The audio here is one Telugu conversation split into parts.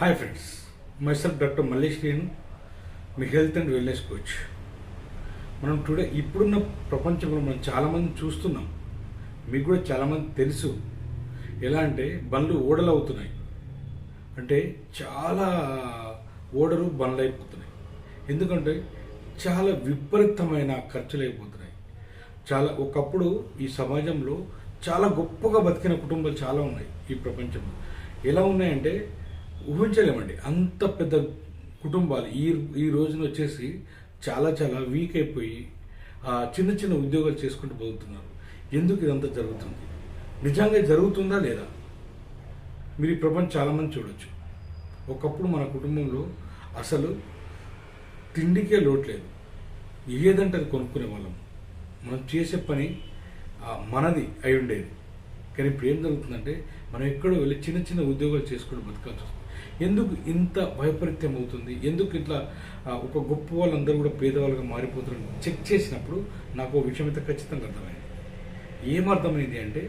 Hi friends myself doctor Mallesh నేను మీ హెల్త్ అండ్ వెల్నెస్ కోచ్ మనం టుడే ఇప్పుడున్న ప్రపంచంలో మనం చాలామంది చూస్తున్నాం. మీకు కూడా చాలామంది తెలుసు. ఎలా అంటే బండ్లు ఓడలు అవుతున్నాయి. అంటే చాలా ఓడలు బండ్లు అయిపోతున్నాయి. ఎందుకంటే చాలా విపరీతమైన ఖర్చులు అయిపోతున్నాయి. చాలా ఒకప్పుడు ఈ సమాజంలో చాలా గొప్పగా బతికిన కుటుంబాలు చాలా ఉన్నాయి ఈ ప్రపంచంలో. ఎలా ఉన్నాయంటే ఊహించలేమండి. అంత పెద్ద కుటుంబాలు ఈ ఈ రోజున వచ్చేసి చాలా చాలా వీక్ అయిపోయి ఆ, చిన్న చిన్న ఉద్యోగాలు చేసుకుంటూ పోతున్నారు. ఎందుకు ఇదంతా జరుగుతుంది? నిజంగా జరుగుతుందా లేదా? మీరు ఈ ప్రపంచం చాలామంది చూడొచ్చు. ఒకప్పుడు మన కుటుంబంలో అసలు తిండికే లోట్లేదు ఏదంటే అది కొనుక్కునే వాళ్ళం. మనం చేసే పని మనది అయి ఉండేది. కానీ ఇప్పుడు ఏం జరుగుతుందంటే మనం ఎక్కడో వెళ్ళి చిన్న చిన్న ఉద్యోగాలు చేసుకుని బతకాల్సి వస్తుంది. ఎందుకు ఇంత వైపరీత్యం అవుతుంది? ఎందుకు ఇట్లా ఒక గొప్ప వాళ్ళందరూ కూడా పేదవాళ్ళుగా మారిపోతున్నారు? చెక్ చేసినప్పుడు నాకు ఒక విషయం అయితే ఖచ్చితంగా అర్థమైంది. ఏమర్థమైంది అంటే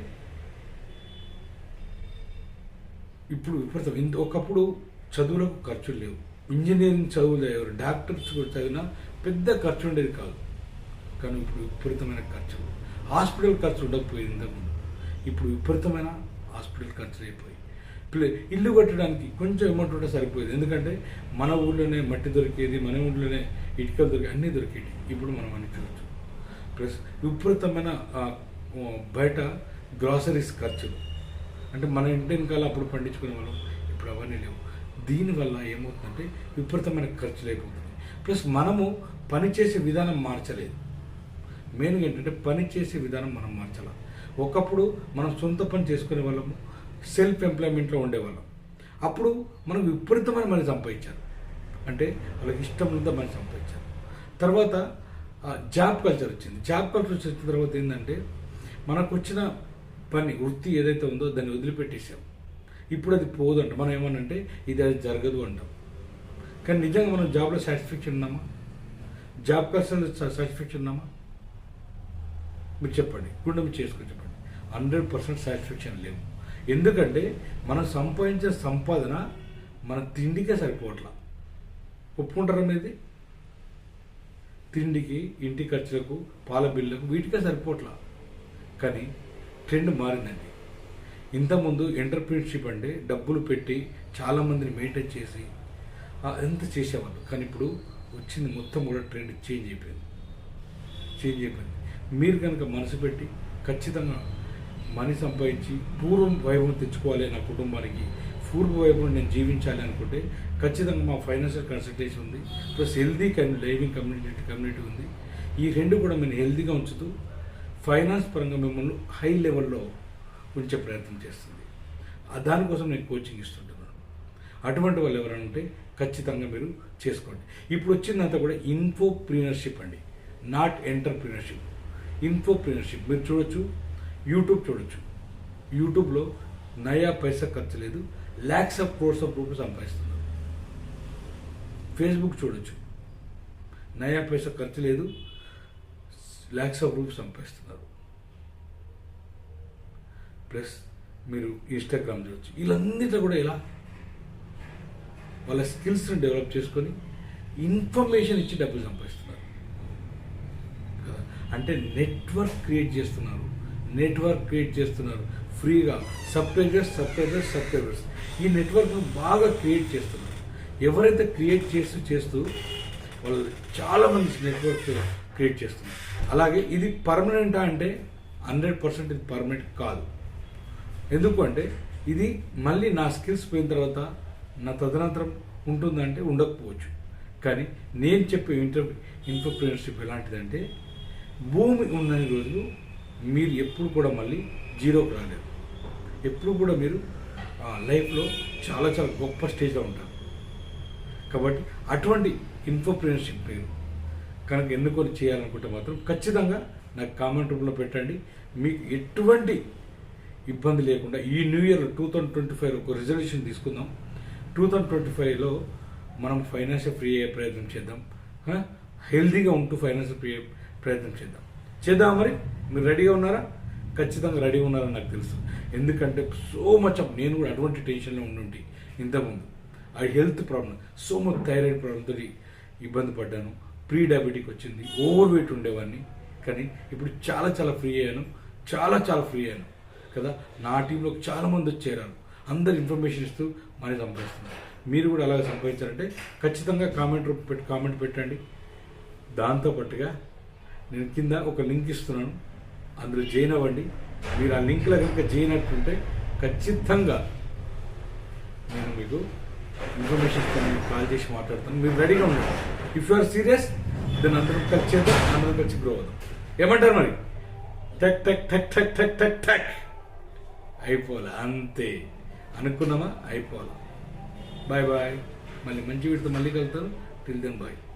ఇప్పుడు విపరీతం. ఇంత ఒకప్పుడు చదువులకు ఖర్చులు లేవు. ఇంజనీరింగ్ చదువులు చదివారు డాక్టర్స్ కూడా చదివినా పెద్ద ఖర్చు ఉండేది కాదు. కానీ ఇప్పుడు విపరీతమైన ఖర్చులు. హాస్పిటల్ ఖర్చు ఉండకపోయేది ఇంతకుముందు. ఇప్పుడు విపరీతమైన హాస్పిటల్ ఖర్చులు అయిపోయి ప్లే- ఇల్లు కట్టడానికి కొంచెం అమౌంట్ ఉంటే సరిపోయేది. ఎందుకంటే మన ఊళ్ళోనే మట్టి దొరికేది మన ఊళ్ళోనే ఇటుకలు దొరికే అన్నీ దొరికేది ఇప్పుడు మనం అన్ని చూడొచ్చు ప్లస్ విపరీతమైన బయట గ్రాసరీస్ ఖర్చులు. అంటే మన ఇంటి వెనకాల అప్పుడు పండించుకునే వాళ్ళం ఇప్పుడు అవన్నీ లేవు. దీనివల్ల ఏమవుతుందంటే విపరీతమైన ఖర్చులు అయిపోతుంది ప్లస్ మనము పని చేసే విధానం మార్చలేదు. మెయిన్గా ఏంటంటే పని చేసే విధానం మనం మార్చాలి. ఒకప్పుడు మనం సొంత పని చేసుకునే వాళ్ళము సెల్ఫ్ ఎంప్లాయ్మెంట్లో ఉండేవాళ్ళం. అప్పుడు మనకు విపరీతమైన మనీ సంపాదించారు. అంటే వాళ్ళకి ఇష్టం ఉందా మనీ సంపాదించారు. తర్వాత జాబ్ కల్చర్ వచ్చింది. జాబ్ కల్చర్ వచ్చిన తర్వాత ఏంటంటే మనకు వచ్చిన పని వృత్తి ఏదైతే ఉందో దాన్ని వదిలిపెట్టేసాం ఇప్పుడు అది పోదంట. మనం ఏమనంటే ఇది అది జరగదు అంటాం. కానీ నిజంగా మనం జాబ్లో సాటిస్ఫాక్షన్ ఉన్నామా? జాబ్ కల్చర్ సాటిస్ఫాక్షన్ ఉన్నామా? మీరు చెప్పండి. గుండె మీరు చేసుకొని చెప్పండి. హండ్రెడ్ పర్సెంట్ సాటిస్ఫాక్షన్ లేవు. ఎందుకంటే మనం సంపాదించే సంపాదన మన తిండికే సరిపోవట్లా. ఒప్పుకుంటారా మీది? తిండికి ఇంటి ఖర్చులకు పాల బిల్లులకు వీటికే సరిపోవట్లా. కానీ ట్రెండ్ మారిందండి. ఇంతకుముందు ఎంటర్ప్రీనర్షిప్ అంటే డబ్బులు పెట్టి చాలామందిని మెయింటైన్ చేసి ఎంత చేసేవాళ్ళు. కానీ ఇప్పుడు వచ్చింది మొత్తం కూడా ట్రెండ్ చేంజ్ అయిపోయింది. చేంజ్ అయిపోయింది. మీరు కనుక మనసు పెట్టి ఖచ్చితంగా మనీ సంపాదించి పూర్వం వైభవం తెచ్చుకోవాలి నా కుటుంబానికి పూర్వ వైభవం నేను జీవించాలి అనుకుంటే ఖచ్చితంగా మా ఫైనాన్షియల్ కన్సల్టేషన్ ఉంది plus healthy cum living community community ఉంది. ఈ రెండు కూడా మేము హెల్దీగా ఉంచుతూ ఫైనాన్స్ పరంగా మిమ్మల్ని హై లెవెల్లో ఉంచే ప్రయత్నం చేస్తుంది. దానికోసం నేను కోచింగ్ ఇస్తుంటున్నాను. అటువంటి వాళ్ళు ఎవరైనా ఉంటే ఖచ్చితంగా మీరు చేసుకోండి. ఇప్పుడు వచ్చిందంతా కూడా ఇన్ఫోప్రీనర్షిప్ అండి నాట్ ఎంటర్ప్రీనర్షిప్ ఇన్ఫోప్రీనర్షిప్ మీరు చూడొచ్చు యూట్యూబ్ చూడొచ్చు. యూట్యూబ్లో నయా పైసా ఖర్చు లేదు lakhs of crores of rupees సంపాదిస్తున్నారు. ఫేస్బుక్ చూడొచ్చు. నయా పైసా ఖర్చు లేదు ల్యాక్స్ ఆఫ్ రూపీస్ సంపాదిస్తున్నారు. ప్లస్ మీరు ఇన్స్టాగ్రామ్ చూడొచ్చు. వీళ్ళందరిలో కూడా ఇలా వాళ్ళ స్కిల్స్ని డెవలప్ చేసుకొని ఇన్ఫర్మేషన్ ఇచ్చి డబ్బులు సంపాదిస్తున్నారు. కదా? అంటే నెట్వర్క్ క్రియేట్ చేస్తున్నారు. నెట్వర్క్ క్రియేట్ చేస్తున్నారు. ఫ్రీగా. సబ్స్క్రైబర్స్ సబ్స్క్రైబర్స్ సబ్స్క్రైబర్స్ ఈ నెట్వర్క్ను బాగా క్రియేట్ చేస్తున్నారు. ఎవరైతే క్రియేట్ చేస్తూ చేస్తూ వాళ్ళు చాలామంది నెట్వర్క్ క్రియేట్ చేస్తున్నారు. అలాగే ఇది పర్మనెంటా అంటే హండ్రెడ్ పర్సెంట్ ఇది పర్మనెంట్ కాదు. ఎందుకు అంటే ఇది మళ్ళీ నా స్కిల్స్ పోయిన తర్వాత నా తదనంతరం ఉంటుందంటే ఉండకపోవచ్చు. కానీ నేను చెప్పే ఇంటర్ ఇన్ఫర్ప్రీనర్షిప్ ఎలాంటిదంటే భూమి ఉన్నన్ని రోజులు మీరు ఎప్పుడు కూడా మళ్ళీ జీరోకి రాలేరు ఎప్పుడు కూడా మీరు లైఫ్లో చాలా చాలా గొప్ప స్టేజ్లో ఉంటారు. కాబట్టి అటువంటి ఇన్ఫోప్రీనర్షిప్ పేరు కనుక ఎన్నుకొని చేయాలనుకుంటే మాత్రం ఖచ్చితంగా నాకు కామెంట్ రూపంలో పెట్టండి. మీకు ఎటువంటి ఇబ్బంది లేకుండా ఈ new year two thousand twenty five ఒక రిజల్యూషన్ తీసుకుందాం. టూ థౌజండ్ ట్వంటీ ఫైవ్లో మనం ఫైనాన్షియల్ ఫ్రీ అయ్యే ప్రయత్నం చేద్దాం. హెల్దీగా హెల్తీగా ఉంటూ ఫైనాన్షియల్ ఫ్రీ అయ్యే ప్రయత్నం చేద్దాం. చేద్దాం మరి? మీరు రెడీగా ఉన్నారా? ఖచ్చితంగా రెడీగా ఉన్నారని నాకు తెలుసు. ఎందుకంటే సో మచ్ ఆఫ్ నేను కూడా అటువంటి టెన్షన్లో ఉండి ఇంతకుముందు. ఆ health problem so much thyroid ప్రాబ్లంతో ఇబ్బంది పడ్డాను. ప్రీ డయాబెటిక్ వచ్చింది. ఓవర్ వెయిట్ ఉండేవాడిని. కానీ ఇప్పుడు చాలా చాలా ఫ్రీ అయ్యాను. చాలా చాలా ఫ్రీ అయ్యాను. కదా? నా టీంలో చాలా మంది చేరారు. అందరు ఇన్ఫర్మేషన్ ఇస్తూ మనీ సంపాదిస్తున్నారు. మీరు కూడా అలాగే సంపాదించారంటే ఖచ్చితంగా కామెంట్ పెట్టి కామెంట్ పెట్టండి. దాంతో పాటుగా నేను కింద ఒక లింక్ ఇస్తున్నాను. అందులో జాయిన్ అవ్వండి. మీరు ఆ లింక్లో కనుక జాయిన్ అట్టుంటే ఖచ్చితంగా నేను మీకు ఇన్ఫర్మేషన్ ఇస్తాను. కాల్ చేసి మాట్లాడతాను. మీరు రెడీగా ఉండండి. If you are serious then అందరం కలిసి చేద్దాం. అందరం కలిసి గ్రో అవుదాం. ఏమంటారు మరి? టక్ టక్ టక్ టక్ టక్ టక్ టక్. అయిపోలే అంతే. అనుకున్నామా? అయిపోలే బాయ్ బాయ్. మళ్ళీ మంచి వీటితో మళ్ళీ కలుగుతాను టిల్ దెన్ బాయ్